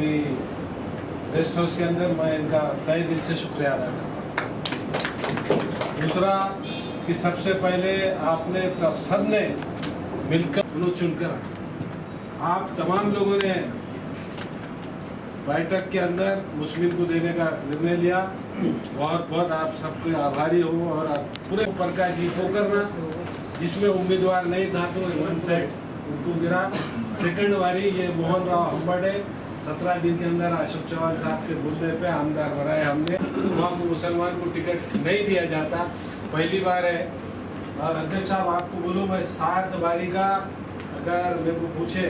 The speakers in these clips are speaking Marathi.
अभी गेस्ट हाउस के अंदर मैं इनका तय दिल से शुक्रिया अदा करता हूँ। दूसरा कि सबसे पहले आपने सबने मिलकर चुनो चुनकर आप तमाम लोगों ने बैठक के अंदर मुस्लिम को देने का निर्णय लिया। बहुत बहुत आप सबके आभारी हो और आप पूरे जी को करना, जिसमें उम्मीदवार नहीं था तो वन सेट उनको गिरा। सेकंड वाली ये मोहन राव हम्बड़े सत्रह दिन के अंदर अशोक चौहान साहब के बोलने पे आमदार बनाए हमने। वहाँ को मुसलमान को टिकट नहीं दिया जाता। पहली बार है। और अध्यक्ष साहब, आपको बोलूँ, मैं सात बारी का अगर मेरे को पूछे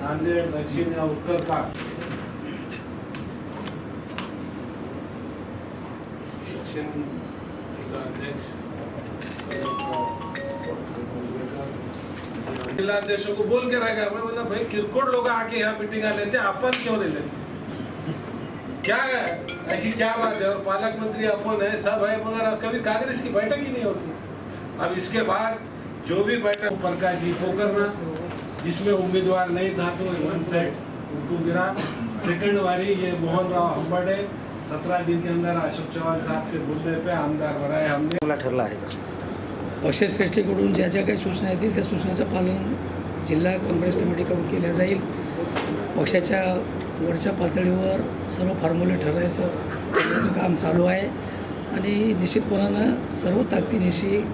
नांदेड़ दक्षिण या उत्तर का। दक्षिण जिला अध्यक्ष को बोल के रह गया। मैं बोला, भाई किरकोट लोग आके यहाँ मीटिंग लेते, अपन क्यों नहीं लेते? क्या है? ऐसी क्या बात है? और पालक मंत्री अपन है, सब है, मगर कभी कांग्रेस की बैठक ही नहीं होती। अब इसके बाद जो भी बैठक प्रकाश जी को करना जिसमें उम्मीदवार नहीं था तो वन सेट उनको गिरा। सेकंड वाली, ये मोहन राव हम्बड़े सत्रह दिन के अंदर अशोक चौहान साहब के बोलने पे आमदार बनाए हमने। ठरला का पक्षश्रेष्ठीकडून ज्या ज्या काही सूचना येतील त्या सूचनेचं पालन जिल्हा काँग्रेस कमिटीकडून केलं जाईल. पक्षाच्या वरच्या पातळीवर सर्व फॉर्म्युले ठरवायचं त्याचं काम चालू आहे. आणि निश्चितपणानं सर्व ताकदीनिशी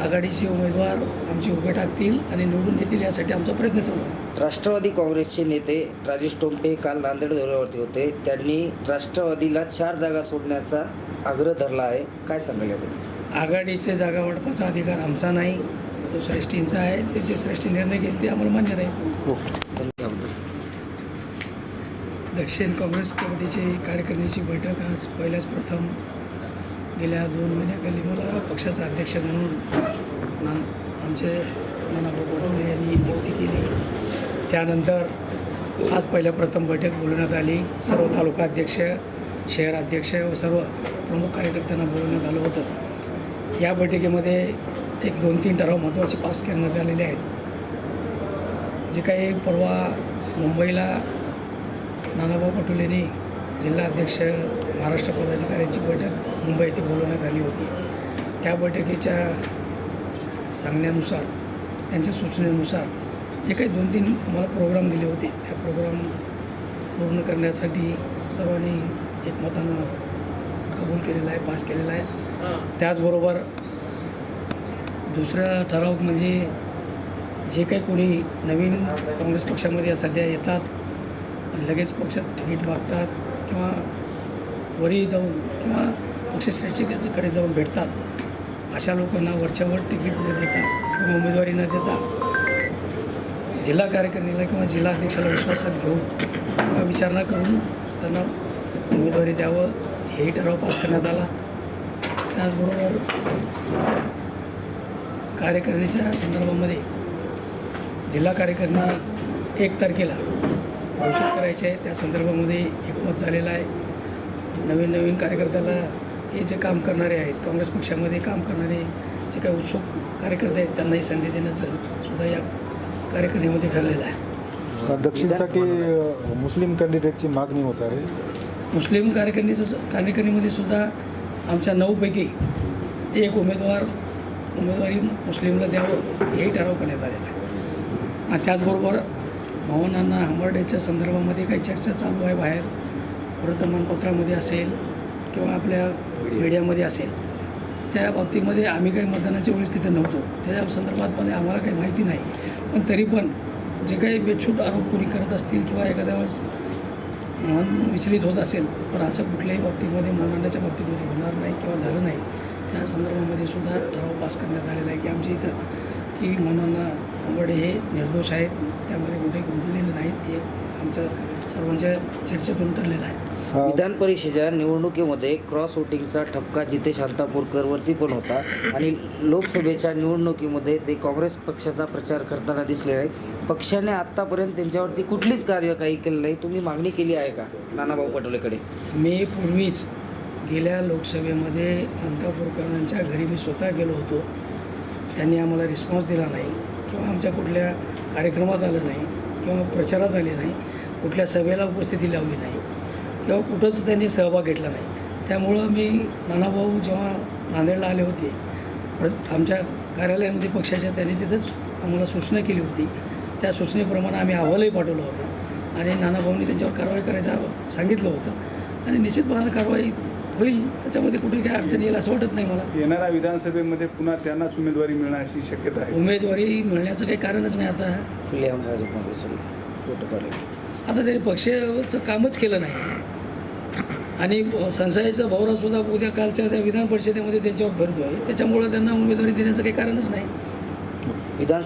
आघाडीचे उमेदवार आमचे उभे टाकतील आणि निवडून येतील यासाठी आमचा प्रयत्न चालू आहे. राष्ट्रवादी काँग्रेसचे नेते राजेश टोंपे काल नांदेड दौऱ्यावरती होते. त्यांनी राष्ट्रवादीला चार जागा सोडण्याचा आग्रह धरला आहे. काय सांगायला याबद्दल? आघाडीचे जागा वाटपाचा अधिकार आमचा नाही. तो श्रेष्ठींचा आहे. ते जे श्रेष्ठी निर्णय घेतील ते आम्हाला मान्य नाही हो दक्षिण काँग्रेस कमिटीची कार्यकारिणीची बैठक आज पहिल्याच प्रथम गेल्या दोन महिन्याखाली मला पक्षाचा अध्यक्ष म्हणून ना आमचे नानाभाऊ पटोले यांनी नियुक्ती केली. त्यानंतर आज पहिल्या प्रथम बैठक बोलवण्यात आली. सर्व तालुका अध्यक्ष शहर अध्यक्ष व सर्व प्रमुख कार्यकर्त्यांना बोलवण्यात आलं होतं. या बैठकीमध्ये एक दोन तीन ठराव महत्त्वाचे पास करण्यात आलेले आहेत. जे काही परवा मुंबईला नानाभाऊ पटोलेंनी जिल्हाध्यक्ष महाराष्ट्र पदाधिकाऱ्यांची बैठक मुंबई येथे बोलवण्यात आली होती. त्या बैठकीच्या सांगण्यानुसार त्यांच्या सूचनेनुसार जे काही दोन तीन आम्हाला प्रोग्राम दिले होते त्या प्रोग्राम पूर्ण करण्यासाठी सर्वांनी एकमतानं कबूल केलेला आहे पास केलेला आहे. त्याचबरोबर दुसरा ठराव म्हणजे जे काही कोणी नवीन काँग्रेस पक्षामध्ये सध्या येतात लगेच पक्षात तिकीट मागतात किंवा वरी जाऊन किंवा पक्षश्रेष्ठीकडे जाऊन भेटतात अशा लोकांना वरच्यावर तिकीट न देता किंवा उमेदवारी न देता जिल्हा कार्यकारिणीला किंवा जिल्हा अध्यक्षाला विश्वासात घेऊन किंवा विचारणा करून त्यांना उमेदवारी द्यावं. हेही ठराव पास करण्यात आला. त्याचबरोबर कार्यकारिणीच्या संदर्भामध्ये जिल्हा कार्यकारिणी एक तारखेला घोषित करायचे. आहे त्या संदर्भामध्ये एकमत झालेलं आहे. नवीन नवीन कार्यकर्त्याला हे जे काम करणारे आहेत काँग्रेस पक्षामध्ये काम करणारे जे काही उत्सुक कार्यकर्ते आहेत त्यांनाही संधी देण्याचं सुद्धा या कार्यकारिणीमध्ये ठरलेलं आहे. दक्षिणसाठी मुस्लिम कॅन्डिडेटची मागणी होत आहे. मुस्लिम कार्यकारिणीचं कार्यकारिणीमध्ये सुद्धा आमच्या नऊपैकी एक उमेदवार उमेदवारी मुस्लिमला द्यावं हे ठराव करण्यात आलेला आहे. आणि त्याचबरोबर मोहनांना हंबर्डेच्या संदर्भामध्ये काही चर्चा चालू आहे बाहेर वर्तमानपत्रामध्ये असेल किंवा आपल्या मीडियामध्ये असेल. त्या बाबतीमध्ये आम्ही काही मतदानाच्या वेळेस तिथे नव्हतो. त्याच्या संदर्भातमध्ये आम्हाला काही माहिती नाही. पण तरी पण जे काही बेछूट आरोप कोणी करत असतील किंवा एखाद्या वेळेस मन विचलित होत असेल पण असं कुठल्याही बाबतीमध्ये मनमांडण्याच्या बाबतीमध्ये होणार नाही किंवा झालं नाही. त्या संदर्भामध्ये सुद्धा ठराव पास करण्यात आलेला आहे की आमच्या इथं की मनोना आंबडे हे निर्दोष आहेत. त्यामध्ये कुठे गुंतलेले नाहीत. हे आमच्या सर्वांच्या चर्चेतून ठरलेलं आहे. विधान परिषदेच्या निवडणुकीमध्ये क्रॉस वोटिंगचा ठपका जिथे शांतापूरकरवरती पण होता आणि लोकसभेच्या निवडणुकीमध्ये ते काँग्रेस पक्षाचा प्रचार करताना दिसले नाही पक्षाने आत्तापर्यंत त्यांच्यावरती कुठलीच कार्यवाही केली नाही. तुम्ही मागणी केली आहे का? नानाभाऊ पटोलेकडे. मी पूर्वीच गेल्या लोकसभेमध्ये अंतापूरकरांच्या घरी मी स्वतः गेलो होतो. त्यांनी आम्हाला रिस्पॉन्स दिला नाही किंवा आमच्या कुठल्या कार्यक्रमात आलं नाही किंवा प्रचारात आले नाही कुठल्या सभेला उपस्थिती लावली नाही. किंवा कुठंच त्यांनी सहभाग घेतला नाही. त्यामुळं मी नानाभाऊ जेव्हा नांदेडला आले होते प्र- आमच्या कार्यालयामध्ये पक्षाच्या त्यांनी तिथंच आम्हाला सूचना केली होती. त्या सूचनेप्रमाणे आम्ही अहवालही पाठवला होता आणि नानाभाऊंनी त्यांच्यावर कारवाई करायचं सांगितलं होतं आणि निश्चितपणाने कारवाई होईल त्याच्यामध्ये कुठे काही अडचण येईल असं वाटत नाही मला. येणाऱ्या विधानसभेमध्ये पुन्हा त्यांनाच उमेदवारी मिळण्याची शक्यता आहे. उमेदवारी मिळण्याचं काही कारणच नाही आता. आता त्यांनी पक्षाचं कामच केलं नाही. आणि संसदेचा भवरासुद्धा उद्या कालच्या त्या विधान परिषदेमध्ये त्यांच्यावर भरतो आहे त्याच्यामुळं त्यांना उमेदवारी देण्याचं काही कारणच नाही. विधानसभा